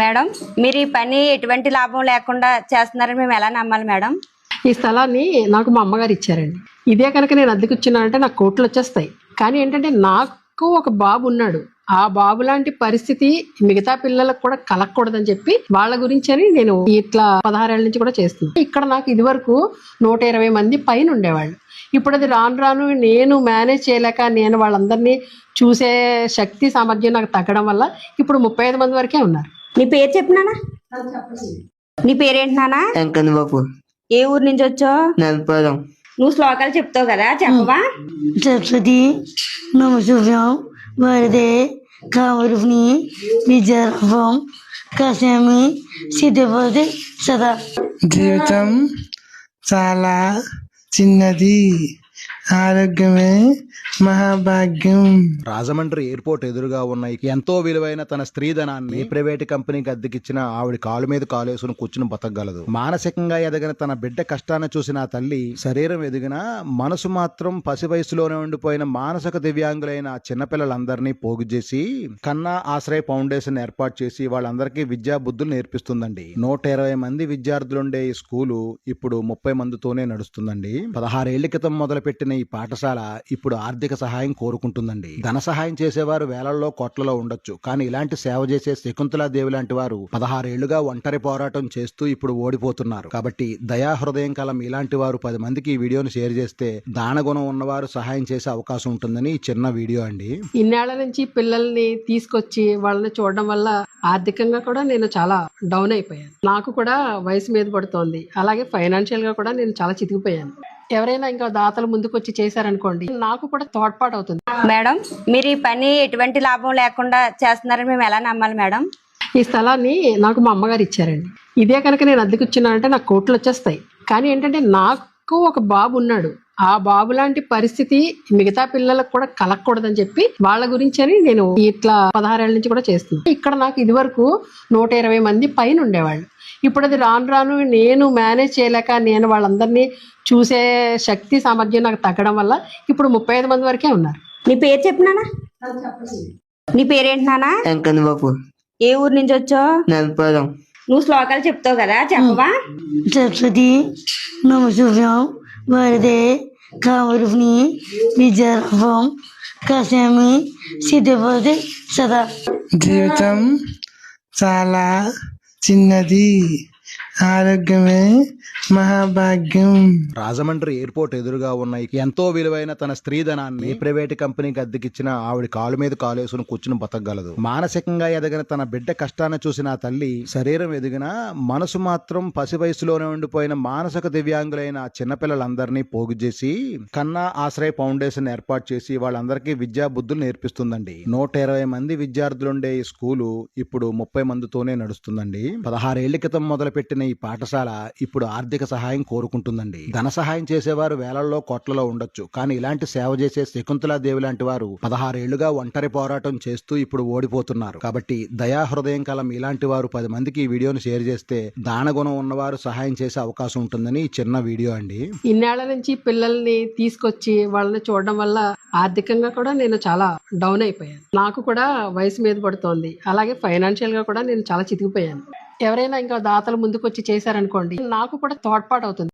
Madam మీరు ఈ పని ఎటువంటి లాభం లేకుండా చేస్తున్నారని మేము ఎలా నమ్మాలి మేడం? ఈ స్థలాన్ని నాకు మా అమ్మగారు ఇచ్చారండి. ఇదే కనుక నేను అద్దెకు ఇచ్చినానంటే నాకు కోట్లు వచ్చేస్తాయి. కానీ ఏంటంటే నాకు ఒక బాబు ఉన్నాడు. ఆ బాబు లాంటి పరిస్థితి మిగతా పిల్లలకు కూడా కలగకూడదని చెప్పి వాళ్ళ గురించి అని నేను ఇట్లా పదహారేళ్ళ నుంచి కూడా చేస్తున్నాను. ఇక్కడ నాకు ఇది వరకు నూట ఇరవై మంది పైన ఉండేవాళ్ళు. ఇప్పుడు అది రాను రాను నేను మేనేజ్ చేయలేక నేను వాళ్ళందరినీ చూసే శక్తి సామర్థ్యం నాకు తగ్గడం వల్ల ఇప్పుడు ముప్పై ఐదు మంది వరకే ఉన్నారు. నీ పేరు చెప్పినానా నీ పేరేంటి నానా వెంకన్న బాబు. ఏ ఊరు నుంచి వచ్చో నలపదం. నువ్వు శ్లోకాలు చెప్తావు కదా చెప్పవా? సరస్వతి నమశుభ్యం వరదే కామరుని విద్యారూపం కశ్యామి సిద్ధపతి సదా. జీవితం చాలా చిన్నది. ఆరోగ్యమే మహాభాగ్యం. రాజమండ్రి ఎయిర్పోర్ట్ ఎదురుగా ఉన్న ఎంతో విలువైన తన స్త్రీధనాన్ని ప్రైవేట్ కంపెనీకి అద్దెకిచ్చిన ఆవిడ కాలు మీద కాలేసుకుని కూర్చుని బతకగలదు. మానసికంగా ఎదగిన తన బిడ్డ కష్టాన్ని చూసిన ఆ తల్లి శరీరం ఎదిగిన మనసు మాత్రం పసి వయసులోనే ఉండిపోయిన మానసిక దివ్యాంగులైన చిన్నపిల్లలందరినీ పోగు చేసి కన్నా ఆశ్రయ ఫౌండేషన్ ఏర్పాటు చేసి వాళ్ళందరికీ విద్యా బుద్ధులు నేర్పిస్తుందండి. నూట ఇరవై మంది విద్యార్థులుండే ఈ స్కూలు ఇప్పుడు ముప్పై మందితోనే నడుస్తుందండి. పదహారేళ్ళ క్రితం మొదలుపెట్టిన ఈ పాఠశాల ఇప్పుడు ఆర్థిక సహాయం కోరుకుంటుందండి. ధన సహాయం చేసేవారు వేలల్లో కోట్లలో ఉండొచ్చు. కానీ ఇలాంటి సేవ చేసే శకుంతలాదేవి లాంటి వారు పదహారేళ్ళుగా ఒంటరి పోరాటం చేస్తూ ఇప్పుడు ఓడిపోతున్నారు. కాబట్టి దయా హృదయం కలం ఇలాంటి వారు పది మందికి ఈ వీడియోను షేర్ చేస్తే దానగుణం ఉన్నవారు సహాయం చేసే అవకాశం ఉంటుందని ఈ చిన్న వీడియో అండి. ఇన్నేళ్ళ నుంచి పిల్లల్ని తీసుకొచ్చి వాళ్ళని చూడడం వల్ల ఆర్థికంగా కూడా నేను చాలా డౌన్ అయిపోయాను. నాకు కూడా వయసు మీద పడుతోంది. అలాగే ఫైనాన్షియల్గా కూడా నేను చాలా చితికిపోయాను. ఎవరైనా ఇంకా దాతలు ముందుకు వచ్చి చేశారనుకోండి నాకు కూడా తోడ్పాటు అవుతుంది మేడం మీరు ఈ పని ఎటువంటి లాభం లేకుండా చేస్తున్నారని మేము ఎలా నమ్మాలి మేడం? ఈ స్థలాన్ని నాకు మా అమ్మగారు ఇచ్చారండి. ఇదే కనుక నేను అద్దెకు ఇచ్చినానంటే నాకు కోట్లు వచ్చేస్తాయి కానీ ఏంటంటే నాకు ఒక బాబు ఉన్నాడు. ఆ బాబు లాంటి పరిస్థితి మిగతా పిల్లలకు కూడా కలగకూడదని చెప్పి వాళ్ళ గురించి అని నేను ఇట్లా పదహారేళ్ళ నుంచి కూడా చేస్తున్నాను. ఇక్కడ నాకు ఇదివరకు నూట ఇరవై మంది పైన ఉండేవాళ్ళు. ఇప్పుడు అది రాను రాను నేను మేనేజ్ చేయలేక నేను వాళ్ళందరినీ చూసే శక్తి సామర్థ్యం నాకు తగ్గడం వల్ల ఇప్పుడు ముప్పై ఐదు మంది వరకే ఉన్నారు. నీ పేరు చెప్పినానా నీ పేరేంటి నానా వెంకన్న బాబు. ఏ ఊరు నుంచి వచ్చో నలపదం నువ్వు శ్లోకాలు చెప్తావు కదా చెప్పవా? సరస్వతి నమశుభ్యం వరదే కామరుని విద్యారూపం కశ్యామి సిద్ధపతి సదా. జీవితం చాలా చిన్నది ఆరోగ్యమే మహాభాగ్యం. రాజమండ్రి ఎయిర్పోర్ట్ ఎదురుగా ఉన్న ఎంతో విలువైన తన స్త్రీధనాన్ని ప్రైవేట్ కంపెనీకి అద్దెకిచ్చిన ఆవిడ కాలు మీద కాలు వేసుకుని కూర్చుని బతకగలదు. మానసికంగా ఎదగిన తన బిడ్డ కష్టాన్ని చూసిన ఆ తల్లి శరీరం ఎదిగిన మనసు మాత్రం పసి వయసులోనే ఉండిపోయిన మానసిక దివ్యాంగులైన చిన్నపిల్లలందరినీ పోగు చేసి కన్నా ఆశ్రయ ఫౌండేషన్ ఏర్పాటు చేసి వాళ్ళందరికీ విద్యా బుద్ధులు నేర్పిస్తుందండి. నూట ఇరవై మంది విద్యార్థులుండే ఈ స్కూలు ఇప్పుడు ముప్పై మందితోనే నడుస్తుందండి. పదహారేళ్ళ క్రితం మొదలుపెట్టిన ఈ పాఠశాల ఇప్పుడు ఆర్థిక సహాయం కోరుకుంటుందండి. ధన సహాయం చేసేవారు వేలల్లో కోట్లలో ఉండొచ్చు. కానీ ఇలాంటి సేవ చేసే శకుంతలాదేవి లాంటి వారు పదహారేళ్ళుగా ఒంటరి పోరాటం చేస్తూ ఇప్పుడు ఓడిపోతున్నారు. కాబట్టి దయా హృదయం కాలం ఇలాంటి వారు పది మందికి ఈ వీడియోను షేర్ చేస్తే దానగుణం ఉన్నవారు సహాయం చేసే అవకాశం ఉంటుందని చిన్న వీడియో అండి. ఇన్నేళ్ళ నుంచి పిల్లల్ని తీసుకొచ్చి వాళ్ళని చూడడం వల్ల ఆర్థికంగా కూడా నేను చాలా డౌన్ అయిపోయాను. నాకు కూడా వయసు మీద పడుతోంది. అలాగే ఫైనాన్షియల్గా కూడా నేను చాలా చితికిపోయాను. ఎవరైనా ఇంకా దాతలు ముందుకు వచ్చి చేశారనుకోండి నాకు కూడా తోడ్పాటు అవుతుంది